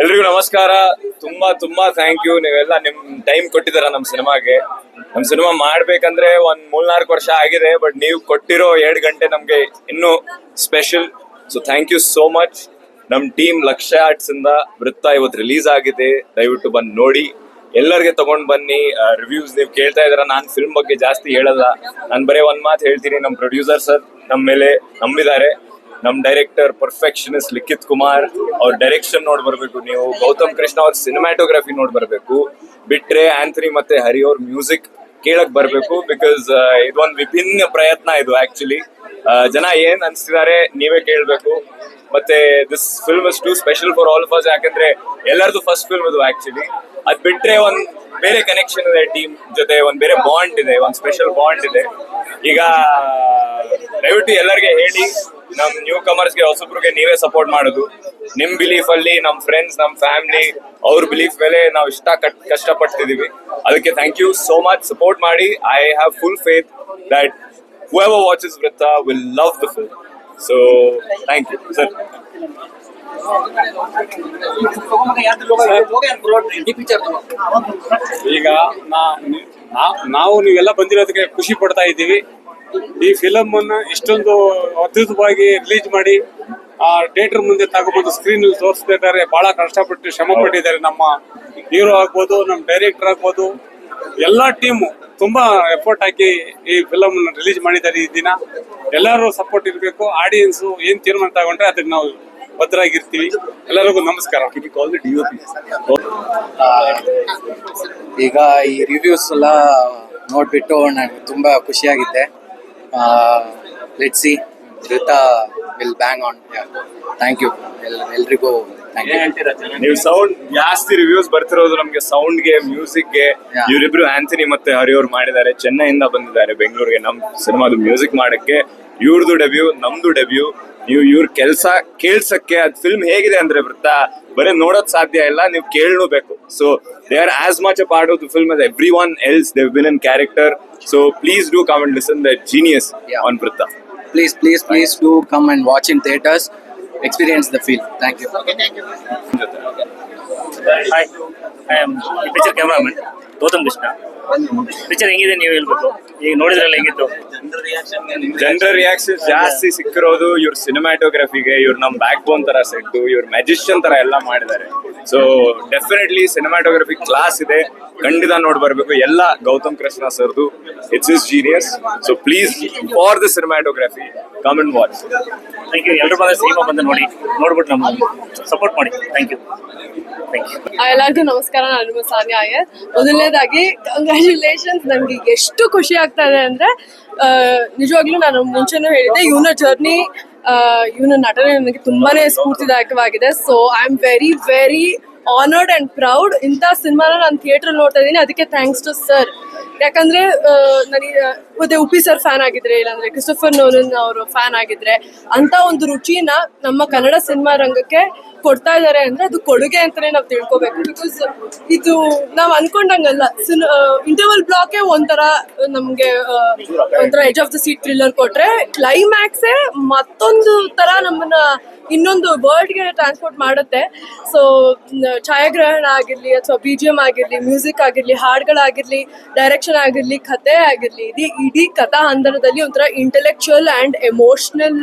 ಎಲ್ರಿಗೂ ನಮಸ್ಕಾರ. ತುಂಬಾ ತುಂಬಾ ಥ್ಯಾಂಕ್ ಯು ನೀವೆಲ್ಲ ನಿಮ್ ಟೈಮ್ ಕೊಟ್ಟಿದ್ದೀರಾ ನಮ್ ಸಿನಿಮಾಗೆ. ನಮ್ ಸಿನಿಮಾ ಮಾಡ್ಬೇಕಂದ್ರೆ ಒಂದ್ ಮೂರ್ನಾಲ್ಕು ವರ್ಷ ಆಗಿದೆ ಬಟ್ ನೀವು ಕೊಟ್ಟಿರೋ ಎರಡ್ ಗಂಟೆ ನಮ್ಗೆ ಇನ್ನು special so thank you so much ನಮ್ ಟೀಮ್ ಲಕ್ಷ ಆರ್ಟ್ಸ್ ಇಂದ ವೃತ್ತ ಇವತ್ತು ರಿಲೀಸ್ ಆಗಿದೆ. ದಯವಿಟ್ಟು ಬಂದು ನೋಡಿ. ಎಲ್ಲರಿಗೆ ತಗೊಂಡ್ ಬನ್ನಿ. ರಿವ್ಯೂಸ್ ನೀವು ಕೇಳ್ತಾ ಇದಾರ ನಾನ್ ಫಿಲ್ಮ್ ಬಗ್ಗೆ ಜಾಸ್ತಿ ಹೇಳಲ್ಲ. ನಾನು ಬರೀ ಒಂದ್ ಮಾತು ಹೇಳ್ತೀನಿ. ನಮ್ ಪ್ರೊಡ್ಯೂಸರ್ ಸರ್ ನಮ್ಮ ಮೇಲೆ ನಂಬಿದ್ದಾರೆ. ನಮ್ಮ ಡೈರೆಕ್ಟರ್ ಪರ್ಫೆಕ್ಷನಿಸ್ಟ್ ಲಿಖಿತ್ ಕುಮಾರ್ ಅವ್ರ ಡೈರೆಕ್ಷನ್ ನೋಡಿ ಬರಬೇಕು. ನೀವು ಗೌತಮ್ ಕೃಷ್ಣ ಅವ್ರ ಸಿನಿಮ್ಯಾಟೋಗ್ರಫಿ ನೋಡಿ ಬರಬೇಕು. ಬಿಟ್ರೆ ಆಂಥನಿ ಮತ್ತೆ ಹರಿ ಅವ್ರ ಮ್ಯೂಸಿಕ್ ಕೇಳಕ್ ಬರಬೇಕು ಬಿಕಾಸ್ ಇದೊಂದು ವಿಭಿನ್ನ ಪ್ರಯತ್ನ ಇದು ಆಕ್ಚುಲಿ ಜನ ಏನ್ ಅನ್ಸ್ತಿದ್ದಾರೆ ನೀವೇ ಕೇಳಬೇಕು. ಮತ್ತೆ this film is too special for all first ಯಾಕಂದ್ರೆ ಎಲ್ಲರದು ಫಸ್ಟ್ ಫಿಲ್ಮ್ ಇದು ಆಕ್ಚುಲಿ ಅದ್ ಬಿಟ್ರೆ ಒಂದ್ ಬೇರೆ ಕನೆಕ್ಷನ್ ಇದೆ ಟೀಮ್ ಜೊತೆ, ಒಂದ್ ಬೇರೆ ಬಾಂಡ್ ಇದೆ, ಒಂದ್ ಸ್ಪೆಷಲ್ ಬಾಂಡ್ ಇದೆ. ಈಗ ದಯವಿಟ್ಟು ಎಲ್ಲರಿಗೆ ಹೇಳಿ, ನಮ್ ನ್ಯೂ ಕಮರ್ಸ್ಗೆ ಹೊಸಬ್ರಿಗೆ ನೀವೇ ಸಪೋರ್ಟ್ ಮಾಡೋದು. ನಿಮ್ ಬಿಲೀಫ್ ಅಲ್ಲಿ, ನಮ್ ಫ್ರೆಂಡ್ಸ್ ನಮ್ ಫ್ಯಾಮಿಲಿ ಅವ್ರ ಬಿಲೀಫ್ ಮೇಲೆ ನಾವು ಇಷ್ಟ ಕಟ್, ಕಷ್ಟಪಡ್ತಿದೀವಿ. ಅದಕ್ಕೆ thank you so much support ಮಾಡಿ. I have full faith that who watches Vritta will love the film so thank you sir ಈಗ ನಾವು ನೀವೆಲ್ಲ ಬಂದಿರೋದಕ್ಕೆ ಖುಷಿ ಪಡ್ತಾ ಇದ್ದೀವಿ. ಈ ಫಿಲಮ್ ಅನ್ನ ಇಷ್ಟೊಂದು ಅದ್ಭುತವಾಗಿ ರಿಲೀಸ್ ಮಾಡಿ, ಆ ಥಿಯೇಟರ್ ಮುಂದೆ ತಗೊಂಡು ಸ್ಕ್ರೀನ್ ತೋರಿಸ್ಬೇಕಾದ್ರೆ ಬಹಳ ಕಷ್ಟಪಟ್ಟು ಶ್ರಮ ಪಟ್ಟಿದ್ದಾರೆ ನಮ್ಮ ಹೀರೋ ಆಗ್ಬೋದು, ನಮ್ಮ ಡೈರೆಕ್ಟರ್ ಆಗ್ಬೋದು. ಎಲ್ಲಾ ಟೀಮು ತುಂಬಾ ಎಫರ್ಟ್ ಹಾಕಿ ಈ ಫಿಲಮ್ ರಿಲೀಸ್ ಮಾಡಿದ್ದಾರೆ ಈ ದಿನ. ಎಲ್ಲರೂ ಸಪೋರ್ಟ್ ಇರಬೇಕು. ಆಡಿಯನ್ಸ್ ಏನ್ ತೀರ್ಮಾನ ತಗೊಂಡ್ರೆ ಅದಕ್ಕೆ ನಾವು ಭದ್ರಾಗಿರ್ತೀವಿ ಎಲ್ಲರಿಗೂ ನಮಸ್ಕಾರ. ಈಗ ಈ ರಿವ್ಯೂಸ್ ಎಲ್ಲ ನೋಡ್ಬಿಟ್ಟು ನನಗೆ ತುಂಬಾ ಖುಷಿಯಾಗಿದೆ let see Vritta will bang on thank you ಎಲ್ರಿಗೂ ನೀವು ಸೌಂಡ್ ಜಾಸ್ತಿ ರಿವ್ಯೂಸ್ ಬರ್ತಿರೋದು ನಮ್ಗೆ ಸೌಂಡ್ಗೆ ಮ್ಯೂಸಿಕ್ಗೆ. ಇವರಿಬ್ರು ಆಂಥನಿ ಮತ್ತೆ ಹರಿಯವ್ರು ಮಾಡಿದ್ದಾರೆ. ಚೆನ್ನೈಯಿಂದ ಬಂದಿದ್ದಾರೆ ಬೆಂಗಳೂರಿಗೆ. ನಮ್ ಸಿನಿಮಾದ ಮ್ಯೂಸಿಕ್ ಮಾಡಕ್ಕೆ ಇವ್ರದ್ದು ಡೆಬ್ಯೂ ನಮ್ದು ಡೆಬ್ಯೂ ನೀವು ಇವ್ರ ಕೆಲಸ ಕೇಳ್ಸಕ್ಕೆ ಅದ್ ಫಿಲ್ಮ್ ಹೇಗಿದೆ ಅಂದ್ರೆ ವೃತ್ತ ಬರೀ ನೋಡೋದ್ ಸಾಧ್ಯ ಇಲ್ಲ ನೀವು ಕೇಳಬೇಕು so they are as much a part of the film as everyone else they've been in character so please do come and listen the genius. On Vritta please please please do come and watch in theatres experience the feel thank you hi I am picture cameraman Gautam Krishna picture ಹೆಂಗಿದೆ ನೀವು ಹೇಳ್ಬೇಕು? ಈಗ ನೋಡಿದ್ರಲ್ಲ ಹೆಂಗಿತ್ತು? ಜನರ reaction ಜಾಸ್ತಿ ಸಿಕ್ಕಿರೋದು ಇವ್ರ ಸಿನಿಮಾಟೋಗ್ರಫಿಗೆ ಇವ್ರು ನಮ್ ಬ್ಯಾಕ್ ಬೋನ್ ತರ ಸೆಟ್ ಇವ್ರ ಮ್ಯಾಜಿಷಿಯನ್ ತರ ಎಲ್ಲ ಮಾಡಿದ್ದಾರೆ. ಸೊ ಡೆಫಿನೆಟ್ಲಿ ಸಿನಿಮಾಟೋಗ್ರಫಿ ಕ್ಲಾಸ್ ಇದೆ. ಖಂಡಿತ ನೋಡ್ ಬರ್ಬೇಕು. ಎಲ್ಲ ಗೌತಮ್ ಕೃಷ್ಣ ಸರ್ದು it's is genius so please for the cinematography come and watch thank you ಎಲ್ಲರೂ ಬಂದ ಸಿನಿಮಾ ಬಂದು ನೋಡಿ. ನೋಡ್ಬಿಟ್ಟು ನಮ್ಮ ಸಪೋರ್ಟ್ ಮಾಡಿ. ಥ್ಯಾಂಕ್ ಯು ಥ್ಯಾಂಕ್ ಯು ಎಲ್ಲರಿಗೂ ನಮಸ್ಕಾರ. ನಾನು ಸಾನಿಯಾ ಮೊದಲನೇದಾಗಿ ಕಂಗ್ರ್ಯಾಚುಲೇಷನ್ಸ್ ನನಗೆ ಎಷ್ಟು ಖುಷಿ ಆಗ್ತಾ ಇದೆ ಅಂದ್ರೆ ನಿಜವಾಗ್ಲೂ ನಾನು ಮುಂಚೆನೂ ಹೇಳಿದ್ದೆ, ಇವನ ಜರ್ನಿ ಇವನ ನಟನೆ ನನಗೆ ತುಂಬಾನೇ ಸ್ಫೂರ್ತಿದಾಯಕವಾಗಿದೆ. So I am very very honoured and proud ಇಂಥ ಸಿನಿಮಾನ ನಾನು ಥಿಯೇಟರ್ ನೋಡ್ತಾ ಇದ್ದೀನಿ. ಅದಕ್ಕೆ ಥ್ಯಾಂಕ್ಸ್ ಟು ಸರ್ ಯಾಕಂದ್ರೆ ನನಗೆ ಮತ್ತೆ ಉಪಿ ಸರ್ ಫ್ಯಾನ್ ಆಗಿದ್ರೆ, ಇಲ್ಲಾಂದ್ರೆ ಕ್ರಿಸ್ಟೋಫರ್ ನೋನನ್ ಅವರು ಫ್ಯಾನ್ ಆಗಿದ್ರೆ ಅಂತ ಒಂದು ರುಚಿನ ನಮ್ಮ ಕನ್ನಡ ಸಿನಿಮಾ ರಂಗಕ್ಕೆ ಕೊಡ್ತಾ ಇದ್ದಾರೆ ಅಂದ್ರೆ ಅದು ಕೊಡುಗೆ ಅಂತಾನೆ ನಾವು ತಿಳ್ಕೊಬೇಕು. ಬಿಕಾಸ್ ಇದು ನಾವ್ ಅನ್ಕೊಂಡಂಗಲ್ಲ ಇಂಟರ್ವಲ್ ಬ್ಲಾಕೆ ಒಂಥರ ನಮ್ಗೆ ಒಂಥರ edge of the seat thriller ಕೊಟ್ರೆ ಕ್ಲೈಮ್ಯಾಕ್ಸೇ ಮತ್ತೊಂದು ತರ ನಮ್ಮನ್ನ ಇನ್ನೊಂದು ವರ್ಲ್ಡ್ಗೆ ಟ್ರಾನ್ಸ್ಪೋರ್ಟ್ ಮಾಡುತ್ತೆ. ಸೊ ಛಾಯಾಗ್ರಹಣ ಆಗಿರಲಿ ಅಥವಾ ಬಿ ಜಿ ಎಂ ಆಗಿರಲಿ ಮ್ಯೂಸಿಕ್ ಆಗಿರಲಿ ಹಾಡುಗಳಾಗಿರಲಿ ಡೈರೆಕ್ಷನ್ ಆಗಿರಲಿ ಕತೆ ಆಗಿರಲಿ, ಇಡೀ ಇಡೀ ಕಥಾ ಹಂದರದಲ್ಲಿ ಒಂಥರ ಇಂಟೆಲೆಕ್ಚುಯಲ್ ಆ್ಯಂಡ್ ಎಮೋಷ್ನಲ್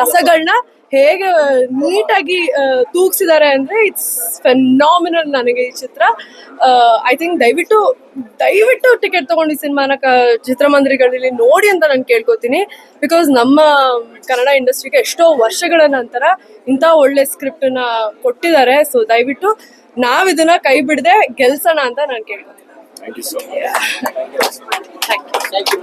ರಸಗಳನ್ನ ಹೇಗೆ ನೀಟಾಗಿ ತೂಗಿಸಿದ್ದಾರೆ ಅಂದ್ರೆ ಇಟ್ಸ್ ಫೆನಾಮಿನಲ್ ನನಗೆ ಈ ಚಿತ್ರ. ಐ ಥಿಂಕ್ ದಯವಿಟ್ಟು ದಯವಿಟ್ಟು ಟಿಕೆಟ್ ತೊಗೊಂಡು ಈ ಸಿನಿಮಾನ ಕ ಚಿತ್ರಮಂದಿರಗಳಲ್ಲಿ ನೋಡಿ ಅಂತ ನಾನು ಕೇಳ್ಕೊತೀನಿ. ಬಿಕಾಸ್ ನಮ್ಮ ಕನ್ನಡ ಇಂಡಸ್ಟ್ರಿಗೆ ಎಷ್ಟೋ ವರ್ಷಗಳ ನಂತರ ಇಂಥ ಒಳ್ಳೆ ಸ್ಕ್ರಿಪ್ಟನ್ನ ಕೊಟ್ಟಿದ್ದಾರೆ. ಸೊ ದಯವಿಟ್ಟು ನಾವು ಇದನ್ನ ಕೈ ಬಿಡದೆ ಗೆಲ್ಸೋಣ ಅಂತ ನಾನು ಕೇಳ್ಕೊತೀನಿ. Thank you so much thank you